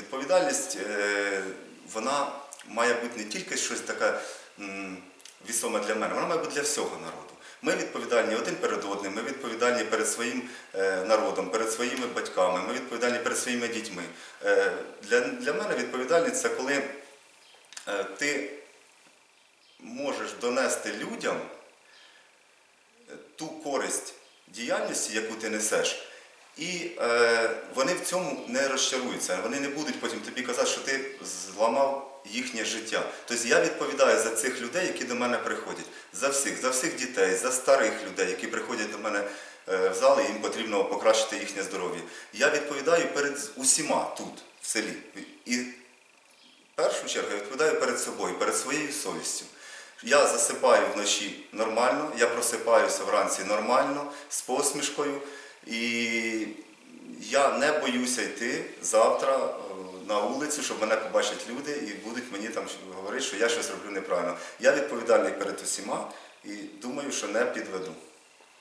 Відповідальність е, вона має бути не тільки щось таке вісоме для мене, вона має бути для всього народу. Ми відповідальні один перед одним, ми відповідальні перед своїм е, народом, перед своїми батьками, ми відповідальні перед своїми дітьми. Е, Для, для мене відповідальність це коли ти можеш донести людям ту користь діяльності, яку ти несеш, і е, вони в цьому не розчаруються. Вони не будуть потім тобі казати, що ти зламав їхнє життя. Тобто я відповідаю за цих людей, які до мене приходять, за всіх, за всіх дітей, за старих людей, які приходять до мене е, в зал, і їм потрібно покращити їхнє здоров'я. Я відповідаю перед усіма тут, в селі. І в першу чергу я відповідаю перед собою, перед своєю совістю. Я засипаю вночі нормально, я просипаюся вранці нормально, з посмішкою. І я не боюся йти завтра е, на вулицю, щоб мене побачать люди і будуть мені там говорити, що я щось роблю неправильно. Я відповідальний перед усіма і думаю, що не підведу.